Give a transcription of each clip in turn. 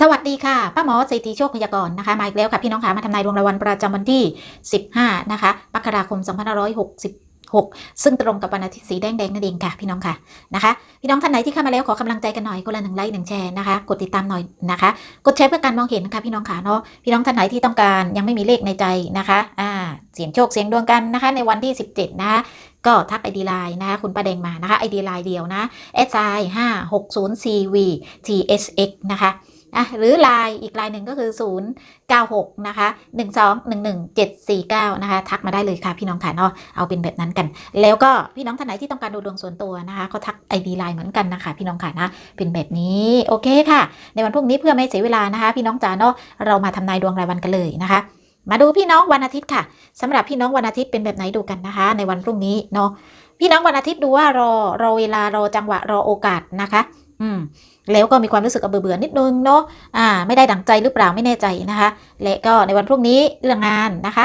สวัสดีค่ะ ป้าหมอสิทธิโชคพยากรณ์นะคะ มาอีกแล้วค่ะ พี่น้องค่ะมาทำนายดวงรายวันประจำวันที่ 15 นะคะมกราคม 2566 ซึ่งตรงกับวันอาทิตย์สีแดงแดงๆนั่นเองค่ะ พี่น้องค่ะนะคะ พี่น้องท่านไหนที่เข้ามาแล้วขอกำลังใจกันหน่อยคนละหนึ่งไลค์หนึ่งแชร์นะคะ กดติดตามหน่อยนะคะ กดแชร์เพื่อการมองเห็นนะคะพี่น้องค่ะเนาะพี่น้องท่านไหนที่ต้องการยังไม่มีเลขในใจนะคะอ่าเสียงโชคเสียงดวงกันนะคะ ในวันที่ 17 นะคะก็ทักไอดีไลน์นะคะคุณประแดงมานะคะไอดีไลน์เดียวนะ s i 5 6 0 c v t s x นะคะ อะหรือไลน์อีกไลน์หนึ่งก็คือ 096 นะคะ 1211749 นะคะ ทักมาได้เลยค่ะพี่น้องค่ะเนาะเอาเป็นแบบนั้นกัน แล้วก็พี่น้องท่านไหนที่ต้องการดูดวงส่วนตัวนะคะก็ทัก ID ไลน์เหมือนกันนะคะ พี่น้องค่ะนะเป็นแบบนี้โอเคค่ะ ในวันพรุ่งนี้เพื่อไม่เสียเวลานะคะ พี่น้องจ๋าเนาะเรามาทำนายดวงรายวันกันเลยนะคะมาดูพี่น้องวันอาทิตย์ค่ะสำหรับพี่น้องวันอาทิตย์เป็นแบบไหนดูกันนะคะ ในวันพรุ่งนี้เนาะพี่น้องวันอาทิตย์ดูว่ารอรอเวลารอจังหวะรอโอกาสนะคะ อืม แล้วก็มีความรู้สึกเบื่อๆนิดนึงเนาะอ่าไม่ได้ดั่งใจหรือเปล่าไม่แน่ใจนะคะ และก็ในวันพรุ่งนี้เรื่องงานนะคะ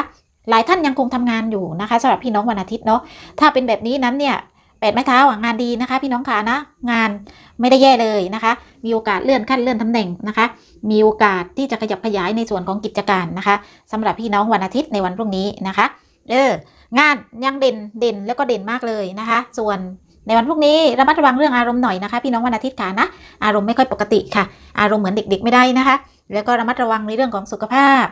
หลายท่านยังคงทำงานอยู่นะคะสำหรับพี่น้องวันอาทิตย์เนาะถ้าเป็นแบบนี้นั้นเนี่ยแปดไม้เท้าอะงานดีนะคะ พี่น้องขานะ งานไม่ได้แย่เลยนะคะ มีโอกาสเลื่อนขั้นเลื่อนตำแหน่งนะคะ มีโอกาสที่จะขยับขยายในส่วนของกิจการนะคะสำหรับพี่น้องวันอาทิตย์ในวันพรุ่งนี้นะคะ เอองานยังเด่นเด่นแล้วก็เด่นมากเลยนะคะ ส่วน ในวันพรุ่งนี้ระมัดระวังเรื่องอารมณ์หน่อยนะคะพี่น้องวันอาทิตย์ค่ะนะอารมณ์ไม่ค่อยปกติค่ะ อารมณ์เหมือนเด็กๆไม่ได้นะคะ แล้วก็ระมัดระวังในเรื่องของสุขภาพ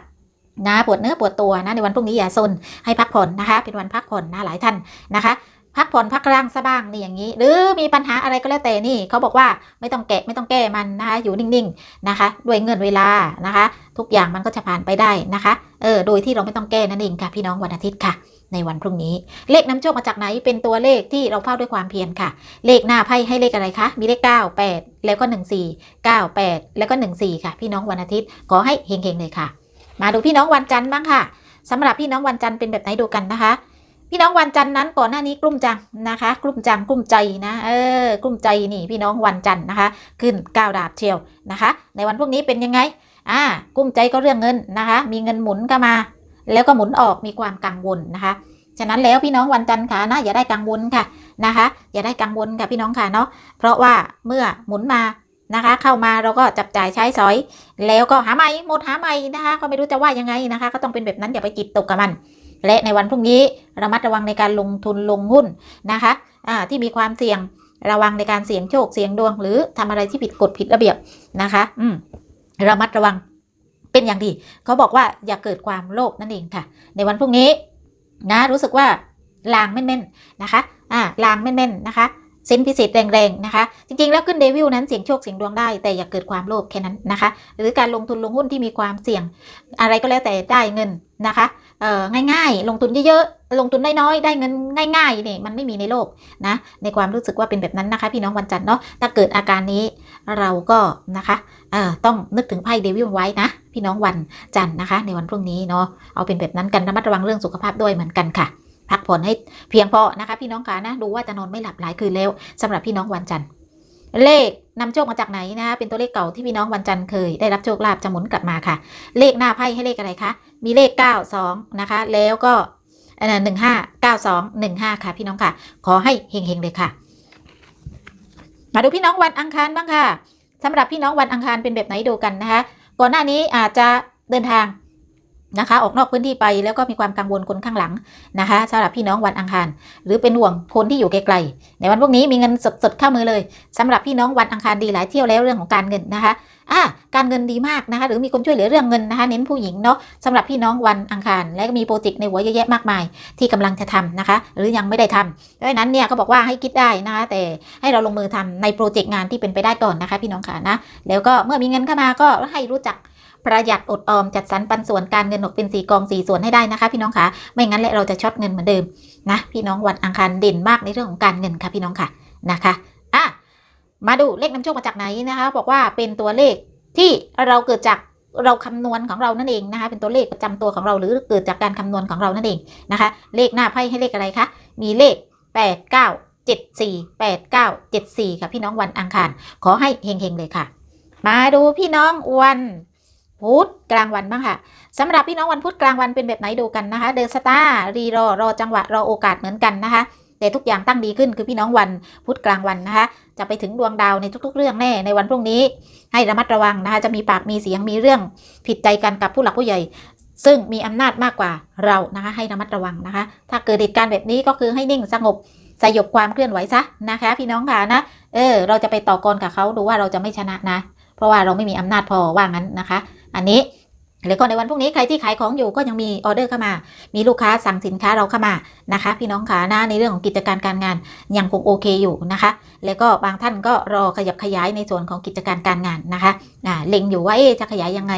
นะปวดเนื้อปวดตัวนะในวันพรุ่งนี้อย่าซนให้พักผ่อนนะคะ เป็นวันพักผ่อนนะหลายท่านนะคะ พักผ่อนพักร่างซะบ้างนี่อย่างนี้ หรือมีปัญหาอะไรก็แล้วแต่นี่เขาบอกว่าไม่ต้องแกะไม่ต้องแก้มันนะคะอยู่นิ่งๆนะคะ ด้วยเงินเวลานะคะ ทุกอย่างมันก็จะผ่านไปได้นะคะเออโดยที่เราไม่ต้องแก้นั่นเองค่ะ พี่น้องวันอาทิตย์ค่ะ ในวันพรุ่งนี้ เลขน้ำโชคมาจากไหนเป็นตัวเลขที่เราเฝ้าด้วยความเพียรค่ะ เลขหน้าไพ่ให้เลขอะไรคะมีเลข 9 8 แล้วก็ 1 4 9 8 แล้วก็ 1 4 ค่ะ พี่น้องวันอาทิตย์ขอให้เฮงๆเลยค่ะ มาดูพี่น้องวันจันทร์บ้างค่ะสำหรับพี่น้องวันจันทร์เป็นแบบไหนดูกันนะคะ พี่น้องวันจันทร์นั้นก่อนหน้านี้กลุ้มจังนะคะ กลุ้มจังกลุ้มใจนะเออกลุ้มใจนี่พี่น้องวันจันทร์นะคะ ขึ้นก้าวดาบเชียวนะคะ ในวันพวกนี้เป็นยังไงอ่ากลุ้มใจก็เรื่องเงินนะคะ มีเงินหมุนเข้ามา แล้วก็หมุนออกมีความกังวลนะคะฉะนั้นแล้วพี่น้องวันจันทร์ค่ะนะอย่าได้กังวลค่ะนะคะ อย่าได้กังวลค่ะพี่น้องค่ะเนาะเพราะว่าเมื่อหมุนมานะคะ เข้ามาเราก็จับจ่ายใช้สอย แล้วก็หาใหม่หมดหาใหม่นะคะ ก็ไม่รู้จะว่ายังไงนะคะ ก็ต้องเป็นแบบนั้นอย่าไปจิตตกกับมัน และในวันพรุ่งนี้ระมัดระวังในการลงทุนลงหุ้นนะคะที่มีความเสี่ยงระวังในการเสี่ยงโชคเสี่ยงดวง หรือทำอะไรที่ผิดกฎผิดระเบียบนะคะ อืมระมัดระวังเป็นอย่างดี เขาบอกว่าอย่าเกิดความโลภนั่นเองค่ะ ในวันพรุ่งนี้นะรู้สึกว่าลางแม่นๆนะคะ อ่าลางแม่นๆนะคะเซนพิเศษแรงๆนะคะ จริงๆ แล้วขึ้นเดวิลนั้นเสี่ยงโชคเสี่ยงดวงได้ แต่อย่าเกิดความโลภแค่นั้นนะคะ หรือการลงทุนลงหุ้นที่มีความเสี่ยง อะไรก็แล้วแต่ได้เงินนะคะ ง่ายๆ ลงทุนเยอะๆ ลงทุนน้อยๆ ได้เงินง่ายๆนี่มันไม่มีในโลกนะ ในความรู้สึกว่าเป็นแบบนั้นนะคะ พี่น้องวันจันทร์เนาะ ถ้าเกิดอาการนี้เราก็นะคะต้องนึกถึงไพ่เดวิลไว้นะ พี่น้องวันจันทร์นะคะ ในวันพรุ่งนี้เนาะ เอาเป็นแบบนั้นกันระมัดระวังเรื่องสุขภาพด้วยเหมือนกันค่ะ พักผ่อนให้เพียงพอนะคะ พี่น้องคะนะ ดูว่าจะนอนไม่หลับหลายคืนแล้วสำหรับพี่น้องวันจันทร์ เลขนำโชคมาจากไหนนะ เป็นตัวเลขเก่าที่พี่น้องวันจันทร์เคยได้รับโชคลาภจะหมุนกลับมาค่ะ เลขหน้าไพ่ให้เลขอะไรคะ มีเลข 9 2 นะคะ แล้วก็หนึ่งห้าเก้าสองหนึ่งห้าค่ะ พี่น้องค่ะ ขอให้เฮงๆเลยค่ะ มาดูพี่น้องวันอังคารบ้างค่ะสำหรับพี่น้องวันอังคารเป็นแบบไหนดูกันนะคะ ก่อนหน้านี้อาจจะเดินทาง นะคะ ออกนอกพื้นที่ไปแล้วก็มีความกังวลคนข้างหลังนะคะสำหรับพี่น้องวันอังคาร หรือเป็นห่วงคนที่อยู่ไกลๆในวันพวกนี้มีเงินสดๆเข้ามือเลยสำหรับพี่น้องวันอังคารดีหลายเที่ยวแล้วเรื่องของการเงินนะคะอ่าการเงินดีมากนะคะ หรือมีคนช่วยเหลือเรื่องเงินนะคะ เน้นผู้หญิงเนาะสำหรับพี่น้องวันอังคาร และก็มีโปรเจกต์ในหัวเยอะแยะมากมาย ที่กำลังจะทำนะคะ หรือยังไม่ได้ทำดังนั้นเนี่ยก็บอกว่าให้คิดได้นะคะ แต่ให้เราลงมือทำในโปรเจกต์งานที่เป็นไปได้ก่อนนะคะ พี่น้องค่ะนะแล้วก็เมื่อมีเงินเข้ามาก็ให้รู้จัก ประหยัดอดออมจัดสรรปันส่วนการเงินออกเป็นสีกองสีส่วนให้ได้นะคะ พี่น้องคะไม่งั้นแหละเราจะช็อตเงินเหมือนเดิมนะพี่น้องวันอังคารเด่นมากในเรื่องของการเงินค่ะพี่น้องค่ะนะคะอะมาดูเลขนำโชคมาจากไหนนะคะ บอกว่าเป็นตัวเลขที่เราเกิดจากเราคำนวณของเรานั่นเองนะคะ เป็นตัวเลขประจำตัวของเราหรือเกิดจากการคำนวณของเรานั่นเองนะคะ เลขหน้าไพ่ให้เลขอะไรคะมีเลข 8 9 7 4 8 9 7 4 ค่ะพี่น้องวันอังคาร ขอให้เฮงๆเลยค่ะ มาดูพี่น้องวัน พุธกลางวันบ้างค่ะสำหรับพี่น้องวันพุธกลางวันเป็นแบบไหนดูกันนะคะเดินสตาร์รีรอรอจังหวะรอโอกาสเหมือนกันนะคะ แต่ทุกอย่างตั้งดีขึ้นคือพี่น้องวันพุธกลางวันนะคะ จะไปถึงดวงดาวในทุก ๆ เรื่องแน่ในวันพรุ่งนี้ ให้ระมัดระวังนะคะ จะมีปากมีเสียงมีเรื่องผิดใจกันกับผู้หลักผู้ใหญ่ ซึ่งมีอำนาจมากกว่าเรานะคะ ให้ระมัดระวังนะคะ ถ้าเกิดเหตุการณ์แบบนี้ก็คือให้นิ่งสงบสยบความเคลื่อนไหวซะนะคะ พี่น้องค่ะนะเออเราจะไปต่อกรกับเขาดูว่าเราจะไม่ชนะนะ เพราะว่าเราไม่มีอำนาจพอว่างั้นนะคะ อันนี้แล้วก็ในวันพรุ่งนี้ใครที่ขายของอยู่ก็ยังมีออเดอร์เข้ามา มีลูกค้าสั่งสินค้าเราเข้ามานะคะ พี่น้องขานะในเรื่องของกิจการการงานยังคงโอเคอยู่นะคะ แล้วก็บางท่านก็รอขยับขยายในส่วนของกิจการการงานนะคะอ่าเล็งอยู่ว่าเอ๊จะขยายยังไง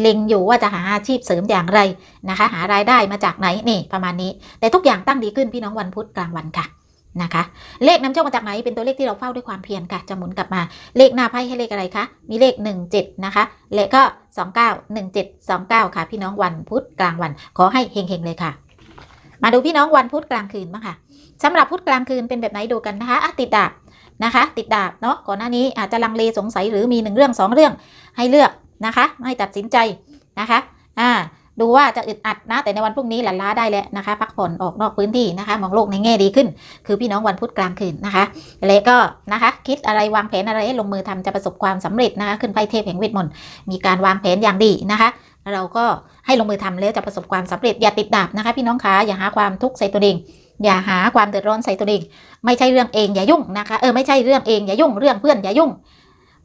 เล็งอยู่ว่าจะหาอาชีพเสริมอย่างไรนะคะ หารายได้มาจากไหนนี่ประมาณนี้ แต่ทุกอย่างตั้งดีขึ้นพี่น้องวันพุธกลางวันค่ะ นะคะ เลขนำโชคมาจากไหนเป็นตัวเลขที่เราเฝ้าด้วยความเพียรค่ะจะหมุนกลับมาเลขหน้าไพ่ให้เลขอะไรคะมีเลข 17 นะคะ และก็ 29 17 29 ค่ะ พี่น้องวันพุธกลางวัน ขอให้เฮงๆเลยค่ะ มาดูพี่น้องวันพุธกลางคืนบ้างค่ะสำหรับพุธกลางคืนเป็นแบบไหนดูกันนะคะะติดดาบนะคะ ติดดาบเนาะก่อนหน้านี้อาจจะลังเลสงสัยหรือมีหนึ่งเรื่องสองเรื่องให้เลือกนะคะ ให้ตัดสินใจนะคะอ่า ดูว่าจะอึดอัดนะ แต่ในวันพรุ่งนี้หลันล้าได้แล้วนะคะพักผ่อนออกนอกพื้นที่นะคะ มองโลกในแง่ดีขึ้น คือพี่น้องวันพุธกลางคืนนะคะและก็นะคะ คิดอะไรวางแผนอะไรให้ลงมือทำจะประสบความสำเร็จนะคะ ขึ้นไพ่เทพแห่งเวทมนต์มีการวางแผนอย่างดีนะคะเราก็ให้ลงมือทำแล้วจะประสบความสำเร็จอย่าติดดาบนะคะ พี่น้องคะอย่าหาความทุกข์ใส่ตัวเองอย่าหาความเดือดร้อนใส่ตัวเอง ไม่ใช่เรื่องเองอย่ายุ่งนะคะ เออไม่ใช่เรื่องเองอย่ายุ่ง เรื่องเพื่อนอย่ายุ่ง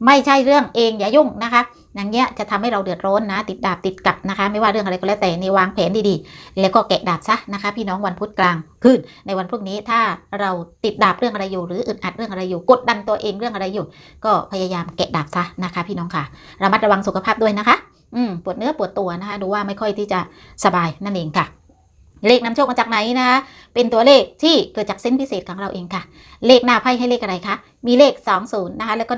ไม่ใช่เรื่องเองอย่ายุ่งนะคะ อย่างเงี้ยจะทำให้เราเดือดร้อนนะ ติดดาบติดกับนะคะ ไม่ว่าเรื่องอะไรก็แล้วแต่ในวางแผนดีๆ แล้วก็แกะดาบซะนะคะ พี่น้องวันพุธกลางคืนในวันพรุ่งนี้ถ้าเราติดดาบเรื่องอะไรอยู่หรืออึดอัดเรื่องอะไรอยู่ กดดันตัวเองเรื่องอะไรอยู่ ก็พยายามแกะดาบซะนะคะ พี่น้องค่ะระมัดระวังสุขภาพด้วยนะคะ อืมปวดเนื้อปวดตัวนะคะ ดูว่าไม่ค่อยที่จะสบายนั่นเองค่ะ เลขนำโชคมาจากไหนนะคะเป็นตัวเลขที่เกิดจากเส้นพิเศษของเราเองค่ะ เลขหน้าไพ่ให้เลขอะไรคะ มีเลข 20 นะคะ แล้วก็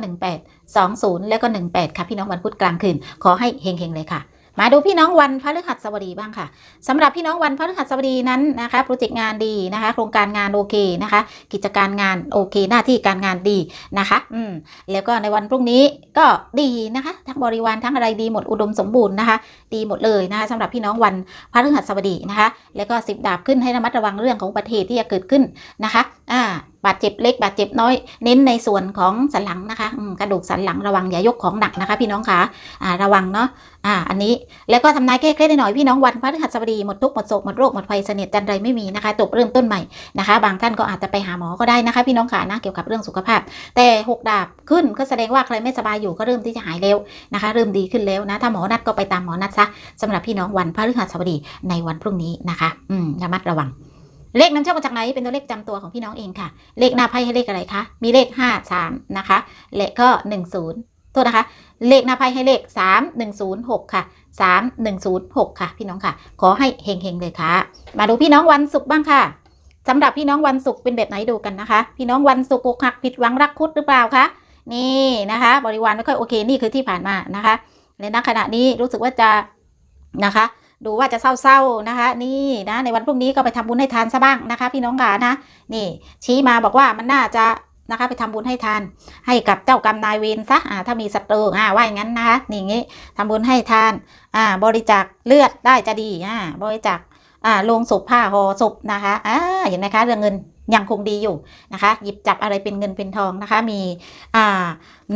18 20 แล้วก็ 18 ค่ะ พี่น้องวันพุธกลางคืน ขอให้เฮงๆเลยค่ะ มาดูพี่น้องวันพฤหัสบดีบ้างค่ะสำหรับพี่น้องวันพฤหัสบดีนั้นนะคะโปรเจกต์งานดีนะคะ โครงการงานโอเคนะคะ กิจการงานโอเค หน้าที่การงานดีนะคะ อืมแล้วก็ในวันพรุ่งนี้ก็ดีนะคะ ทั้งบริวารทั้งอะไรดีหมดอุดมสมบูรณ์นะคะ ดีหมดเลยนะคะสำหรับพี่น้องวันพฤหัสบดีนะคะ แล้วก็สิบดาบขึ้นให้ระมัดระวังเรื่องของอุบัติเหตุที่จะเกิดขึ้นนะคะ อ่า บาดเจ็บเล็กบาดเจ็บน้อย เน้นในส่วนของสันหลังนะคะกระดูกสันหลังระวังอย่ายกของหนักนะคะ พี่น้องคะอ่าระวังเนาะอ่าอันนี้แล้วก็ทำนายแก้เคล็ดหน่อยพี่น้องวันพฤหัสบดีหมดทุกหมดโศกหมดโรคหมดภัยเสนียดจันไรไม่มีนะคะจบเริ่มต้นใหม่นะคะ บางท่านก็อาจจะไปหาหมอก็ได้นะคะ พี่น้องขานะเกี่ยวกับเรื่องสุขภาพ แต่หกดาบขึ้นก็แสดงว่าใครไม่สบายอยู่ก็เริ่มที่จะหายเร็วนะคะ เริ่มดีขึ้นแล้วนะถ้าหมอนัดก็ไปตามหมอนัดซะสำหรับพี่น้องวันพฤหัสบดีในวันพรุ่งนี้นะคะ อืมระมัดระวัง เลขนำโชคมาจากไหนเป็นตัวเลขประจำตัวของพี่น้องเองค่ะ เลขหน้าไพ่ให้เลขอะไรคะ มีเลข 5 3 นะคะ และก็ 10 โทษนะคะ เลขหน้าไพ่ให้เลข 3 1 0 6 ค่ะ 3 1 0 6 ค่ะ พี่น้องค่ะ ขอให้เฮงๆเลยค่ะ มาดูพี่น้องวันศุกร์บ้างค่ะสำหรับพี่น้องวันศุกร์เป็นแบบไหนดูกันนะคะ พี่น้องวันศุกร์อกหักผิดหวังรักคุดหรือเปล่าคะนี่นะคะ บริวารไม่ค่อยโอเคนี่คือที่ผ่านมานะคะและณขณะนี้รู้สึกว่าจะนะคะ ดูว่าจะเศร้าๆนะคะ นี่นะ ในวันพรุ่งนี้ก็ไปทำบุญให้ทานซะบ้างนะคะ พี่น้องกานะ นี่ ชี้มาบอกว่ามันน่าจะนะคะ ไปทำบุญให้ทาน ให้กับเจ้ากรรมนายเวรซะอ่าถ้ามีศัตรูอ่าว่าอย่างนั้นนะคะนี่งี้ทำบุญให้ทานอ่าบริจาคเลือดได้จะดีอ่าบริจาคอ่าลงศพผ้าห่อศพนะคะอ่าเห็นไหมคะเรื่องเงิน ยังคงดีอยู่นะคะ หยิบจับอะไรเป็นเงินเป็นทองนะคะ มี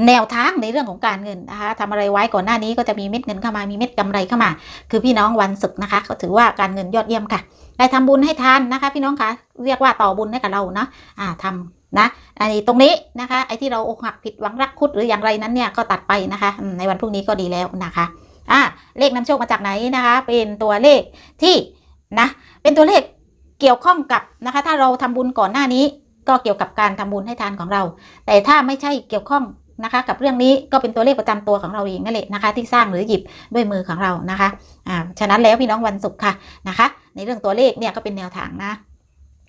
แนวทางในเรื่องของการเงินนะคะทำอะไรไว้ก่อนหน้านี้ก็จะมีเม็ดเงินเข้ามามีเม็ดกำไรเข้ามา คือพี่น้องวันศุกร์นะคะ ก็ถือว่าการเงินยอดเยี่ยมค่ะได้ทำบุญให้ทานนะคะ พี่น้องคะเรียกว่าต่อบุญให้กับเรานะอ่าทำนะอันนี้ตรงนี้นะคะไอ้ที่เราอกหักผิดหวังรักคุดหรืออย่างไรนั้นเนี่ยก็ตัดไปนะคะ ในวันพรุ่งนี้ก็ดีแล้วนะคะอ่าเลขนำโชคมาจากไหนนะคะ เป็นตัวเลขที่นะเป็นตัวเลข เกี่ยวข้องกับนะคะ ถ้าเราทำบุญก่อนหน้านี้ ก็เกี่ยวกับการทำบุญให้ทานของเรา แต่ถ้าไม่ใช่เกี่ยวข้องนะคะ กับเรื่องนี้ก็เป็นตัวเลขประจำตัวของเราเองนั่นแหละนะคะ ที่สร้างหรือหยิบด้วยมือของเรานะคะอ่าฉะนั้นแล้วพี่น้องวันศุกร์ค่ะนะคะ ในเรื่องตัวเลขเนี่ยก็เป็นแนวทางนะ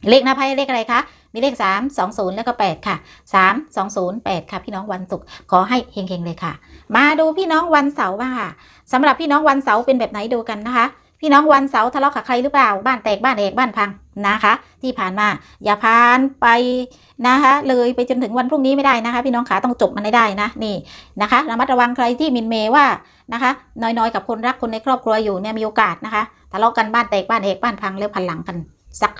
เลขหน้าไพ่เลขอะไรคะ มีเลข 3 2 0 แล้วก็ 8 ค่ะ 3 2 0 8 ค่ะ พี่น้องวันศุกร์ขอให้เฮงๆเลยค่ะ มาดูพี่น้องวันเสาร์บ้างค่ะสำหรับพี่น้องวันเสาร์เป็นแบบไหนดูกันนะคะ พี่น้องวันเสาร์ทะเลาะกับใครหรือเปล่า บ้านแตกบ้านเอกบ้านพังนะคะ ที่ผ่านมาอย่าพานไปนะคะ เลยไปจนถึงวันพรุ่งนี้ไม่ได้นะคะ พี่น้องขาต้องจบมันให้ได้นะนี่นะคะระมัดระวังใครที่มินเมว่านะคะน้อยๆ กับคนรักคนในครอบครัวอยู่เนี่ยมีโอกาสนะคะทะเลาะกันบ้านแตกบ้านเอกบ้านพังแล้วพันหลังกันสัก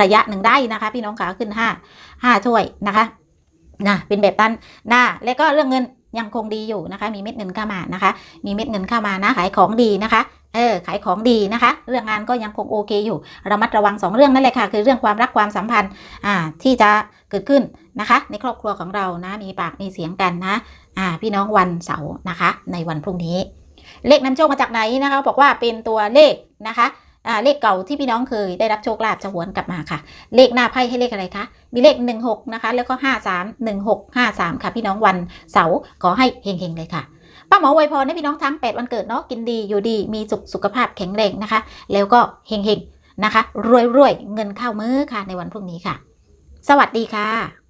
ระยะหนึ่งได้นะคะ พี่น้องขาขึ้นห้าห้าถ้วยนะคะนะเป็นแบบนั้นนะแล้วก็เรื่องเงินยังคงดีอยู่นะคะ มีเม็ดเงินเข้ามานะคะ มีเม็ดเงินเข้ามานะขายของดีนะคะ เออขายของดีนะคะ เรื่องงานก็ยังคงโอเคอยู่ระมัดระวังสองเรื่องนั่นแหละค่ะ คือเรื่องความรักความสัมพันธ์อ่าที่จะเกิดขึ้นนะคะ ในครอบครัวของเรานะมีปากมีเสียงกันนะอ่าพี่น้องวันเสาร์นะคะ ในวันพรุ่งนี้ เลขนำโชคมาจากไหนนะคะบอกว่าเป็นตัวเลขนะคะอ่าเลขเก่าที่พี่น้องเคยได้รับโชคลาภจะหวนกลับมาค่ะ เลขหน้าไพ่ให้เลขอะไรคะมีเลข 16 นะคะ แล้วก็ 53 16 53 ค่ะ พี่น้องวันเสาร์ขอให้เฮงๆเลยค่ะ ป้าหมอไวยพรให้พี่น้องทั้ง 8 วันเกิดเนาะกินดีอยู่ดีมีสุขสุขภาพแข็งแรงนะคะ แล้วก็เฮงเฮงนะคะ รวยรวยเงินเข้ามือค่ะในวันพรุ่งนี้ค่ะ สวัสดีค่ะ